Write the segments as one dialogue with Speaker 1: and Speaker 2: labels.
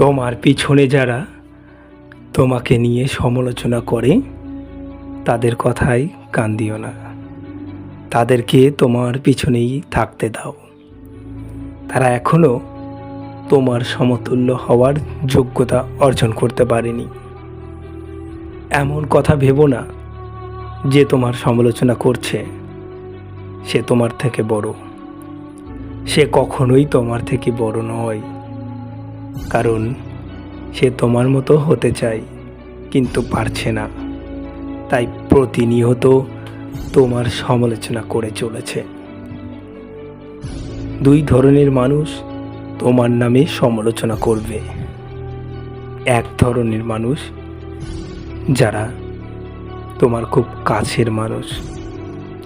Speaker 1: তোমার পিছনে যারা তোমাকে নিয়ে সমালোচনা করে, তাদের কথায় কান দিও না। তাদেরকে তোমার পিছনেই থাকতে দাও। তারা এখনও তোমার সমতুল্য হওয়ার যোগ্যতা অর্জন করতে পারেনি। এমন কথা ভেবো না যে তোমার সমালোচনা করছে। সে তোমার থেকে বড়। সে কখনোই তোমার থেকে বড় নয়। কারণ সে তোমার মতো হতে চায়, কিন্তু পারছে না। তাই প্রতিনিয়ত তোমার সমালোচনা করে চলেছে। দুই ধরনের মানুষ তোমার নামে সমালোচনা করবে। এক ধরনের মানুষ যারা তোমার খুব কাছের মানুষ,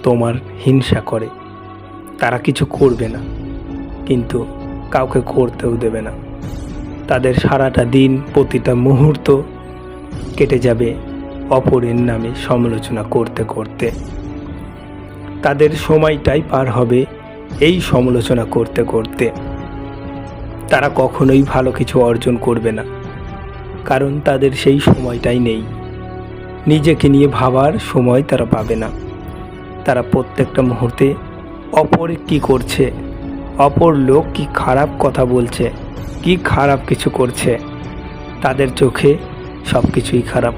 Speaker 1: তোমার হিংসা করে। তারা কিছু করবে না, কিন্তু কাউকে করতেও দেবে না। তাদের সারাটা দিন প্রতিটা মুহূর্ত কেটে যাবে অপরের নামে সমালোচনা করতে করতে। তাদের সময়টাই পার হবে এই সমালোচনা করতে করতে। তারা কখনোই ভালো কিছু অর্জন করবে না, কারণ তাদের সেই সময়টাই নেই। নিজেকে নিয়ে ভাবার সময় তারা পাবে না। তারা প্রত্যেকটা মুহূর্তে অপরে কি করছে, অপর লোক কি খারাপ কথা বলছে কি খারাপ কিছু করছে? তাদের চোখে সব কিছুই খারাপ।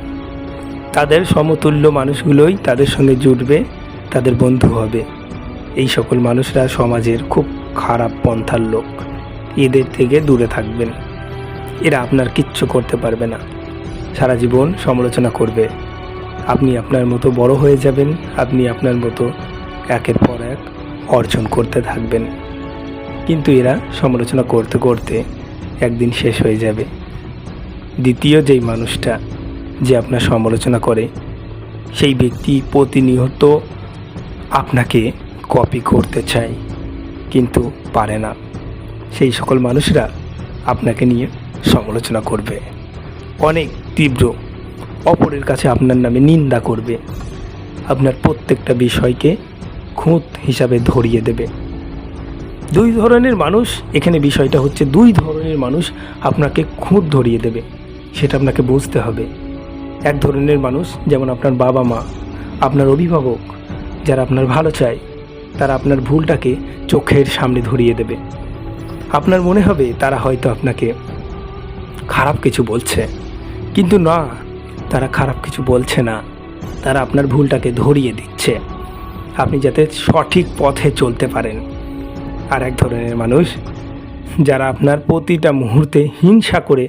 Speaker 1: তাদের সমতুল্য মানুষগুলোই তাদের সঙ্গে জুটবে, তাদের বন্ধু হবে। এই সকল মানুষরা সমাজের খুব খারাপ পন্থার লোক। এদের থেকে দূরে থাকবেন। এরা আপনার কিচ্ছু করতে পারবে না। সারা জীবন সমালোচনা করবে। আপনি আপনার মতো বড় হয়ে যাবেন, আপনি আপনার মতো একের পর এক অর্জন করতে থাকবেন। কিন্তু এরা সমালোচনা করতে করতে একদিন শেষ হয়ে যাবে। দ্বিতীয় যেই মানুষটা যে আপনার সমালোচনা করে, সেই ব্যক্তি প্রতিনিয়ত আপনাকে কপি করতে চায়, কিন্তু পারে না। সেই সকল মানুষরা আপনাকে নিয়ে সমালোচনা করবে। অনেক তীব্র অপরের কাছে আপনার নামে নিন্দা করবে। আপনার প্রত্যেকটা বিষয়কে খুঁত হিসাবে ধরিয়ে দেবে। দুই ধরনের মানুষ, এখানে বিষয়টা হচ্ছে দুই ধরনের মানুষ আপনাকে খুঁত ধরিয়ে দেবে, সেটা আপনাকে বুঝতে হবে। এক ধরনের মানুষ, যেমন আপনার বাবা মা, আপনার অভিভাবক, যারা আপনার ভালো চায়, তারা আপনার ভুলটাকে চোখের সামনে ধরিয়ে দেবে। আপনার মনে হবে তারা হয়তো আপনাকে খারাপ কিছু বলছে, কিন্তু না, তারা খারাপ কিছু বলছে না, তারা আপনার ভুলটাকে ধরিয়ে দিচ্ছে। আপনি যাতে সঠিক পথে চলতে পারেন। আর এক ধরনের মানুষ যারা আপনার প্রতিটা মুহূর্তে হিংসা করে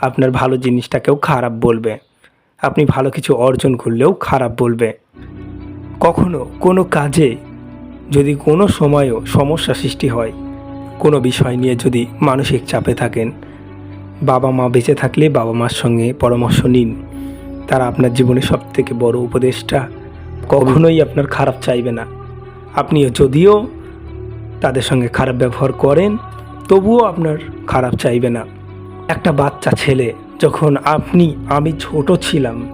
Speaker 1: আপনার ভালো জিনিসটাকেও খারাপ বলবে। আপনি ভালো কিছু অর্জন করলেও খারাপ বলবে। কখনো কোনো কাজে যদি কোনো সময়ও সমস্যা সৃষ্টি হয়, কোনো বিষয় নিয়ে যদি মানসিক চাপে থাকেন, বাবা মা বেঁচে থাকলে বাবা মার সঙ্গে পরামর্শ নিন। তারা আপনার জীবনে সব থেকে বড় উপদেশটা কখনোই আপনার খারাপ চাইবে না। আপনিও যদিও তাদের সঙ্গে খারাপ ব্যবহার করেন, তবুও আপনার খারাপ চাইবে না। একটা বাচ্চা ছেলে, যখন আপনি, আমি ছোট ছিলাম,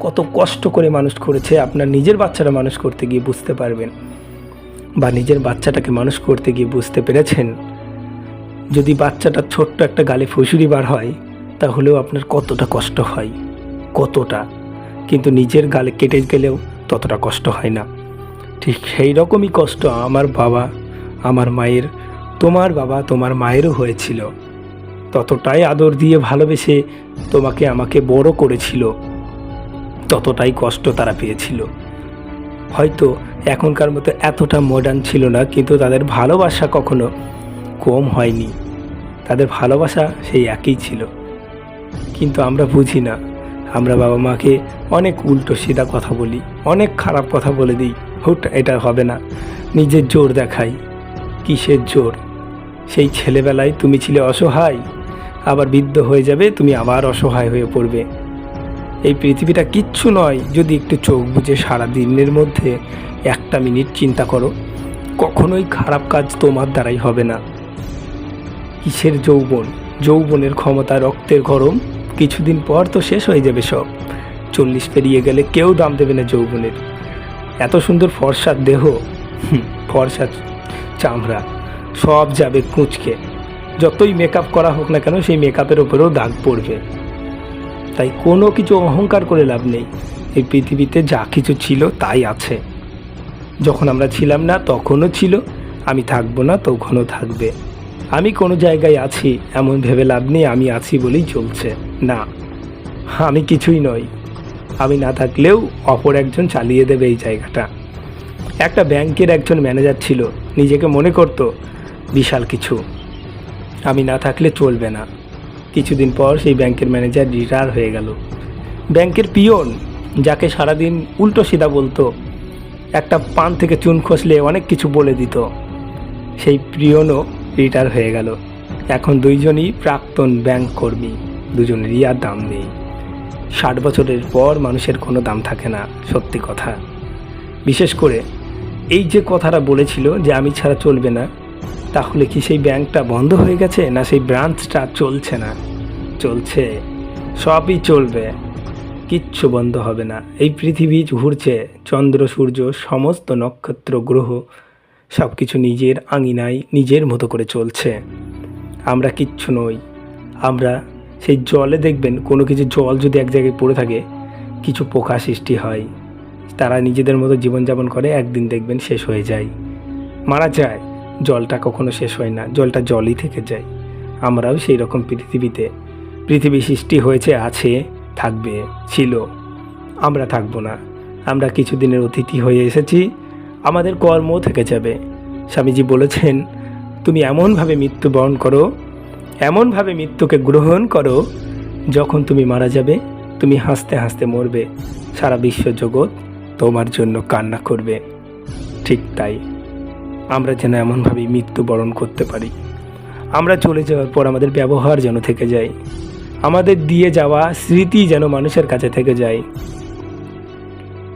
Speaker 1: কত কষ্ট করে মানুষ করেছে, আপনার নিজের বাচ্চারা মানুষ করতে গিয়ে বুঝতে পারবেন। বা নিজের বাচ্চাটাকে মানুষ করতে গিয়ে বুঝতে পেরেছেন। যদি বাচ্চাটা ছোট্ট একটা গালে ফুসুরি বার হয়, তাহলেও আপনার কতটা কষ্ট হয়? কতটা? কিন্তু নিজের গালে কেটে গেলেও ততটা কষ্ট হয় না। ঠিক সেই রকমই কষ্ট আমার বাবা আমার মায়ের, তোমার বাবা তোমার মায়েরও হয়েছিল। ততটাই আদর দিয়ে ভালোবেসে তোমাকে আমাকে বড় করেছিল। ততটাই কষ্ট তারা পেয়েছিল। হয়তো এখনকার মতো এতটা মডার্ন ছিল না, কিন্তু তাদের ভালোবাসা কখনো কম হয়নি। তাদের ভালোবাসা সেই একই ছিল। কিন্তু আমরা বুঝি না। আমরা বাবা মাকে অনেক উল্টো সিধা কথা বলি, অনেক খারাপ কথা বলে দিই। হুট, এটা হবে না। নিজের জোর দেখাই। কিসের জোর? সেই ছেলেবেলায় তুমি ছিলে অসহায় আবার বৃদ্ধ হয়ে যাবে তুমি আবার অসহায় হয়ে পড়বে। এই পৃথিবীটা কিচ্ছু নয় যদি একটু চোখ বুঝে সারা দিনের মধ্যে একটা মিনিট চিন্তা করো কখনোই খারাপ কাজ তোমার দ্বারাই হবে না। কিসের যৌবন? যৌবনের ক্ষমতা রক্তের গরম কিছুদিন পর তো শেষ হয়ে যাবে সব। চল্লিশ পেরিয়ে গেলে কেউ দাম দেবে না যৌবনের। এত সুন্দর ফর্সার দেহ। হুম, ফর্সা চামড়া, সব যাবে কুঁচকে। যতই মেকআপ করা হোক না কেন, সেই মেকআপের ওপরেও দাগ পড়বে। তাই কোনো কিছু অহংকার করে লাভ নেই। এই পৃথিবীতে যা কিছু ছিল, তাই আছে। যখন আমরা ছিলাম না, তখনও ছিল। আমি থাকব না, তখনও থাকবে। আমি কোনো জায়গায় আছি, এমন ভেবে লাভ নেই, আমি আছি বলেই চলছে। না, আমি কিছুই নই। আমি না থাকলেও অপর একজন চালিয়ে দেবে এই জায়গাটা। একটা ব্যাংকের একজন ম্যানেজার ছিল, নিজেকে মনে করতো, বিশাল কিছু। আমি না থাকলে চলবে না। কিছুদিন পর সেই ব্যাংকের ম্যানেজার রিটায়ার হয়ে গেল। ব্যাংকের পিয়ন যাকে সারাদিন উল্টো সিধা বলতো, একটা পান থেকে চুন খসলে অনেক কিছু বলে দিত। সেই পিয়নও রিটায়ার হয়ে গেল। এখন দুইজনই প্রাক্তন ব্যাংক কর্মী, দুজনেরই আর দাম নেই। ষাট বছরের পর মানুষের কোনো দাম থাকে না, সত্যি কথা। বিশেষ করে এই যে কথাটা বলেছিল যে আমি ছাড়া চলবে না, তাহলে কি সেই ব্যাংকটা বন্ধ হয়ে গেছে না সেই ব্রাঞ্চটা চলছে না? চলছে, সবই চলবে, কিচ্ছু বন্ধ হবে না। এই পৃথিবী ঘুরছে চন্দ্র, সূর্য, সমস্ত নক্ষত্র, গ্রহ সব কিছু নিজের আঙিনায় নিজের মতো করে চলছে। আমরা কিচ্ছু নই। আমরা সেই জলে দেখবেন কোনো কিছু জল যদি এক জায়গায় পড়ে থাকে, কিছু পোকা সৃষ্টি হয়। তারা নিজেদের মতো জীবনযাপন করে একদিন দেখবেন শেষ হয়ে যায়। মারা যায়, জলটা কখনো শেষ হয় না, জলটা জলই থেকে যায়। আমরাও সেই রকম পৃথিবীতে, পৃথিবী সৃষ্টি হয়েছে, আছে, থাকবে, ছিল। আমরা থাকব না। আমরা কিছুদিনের অতিথি হয়ে এসেছি, আমাদের কর্ম থেকে যাবে। স্বামীজি বলেছেন, তুমি এমনভাবে মৃত্যুবরণ করো, এমনভাবে মৃত্যুকে গ্রহণ করো, যখন তুমি মারা যাবে, তুমি হাসতে হাসতে মরবে। সারা বিশ্ব জগৎ তোমার জন্য কান্না করবে। ঠিক তাই, আমরা যেন এমনভাবেই মৃত্যুবরণ করতে পারি। আমরা চলে যাওয়ার পর আমাদের ব্যবহার যেন থেকে যায়। আমাদের দিয়ে যাওয়া স্মৃতি যেন মানুষের কাছে থেকে যায়।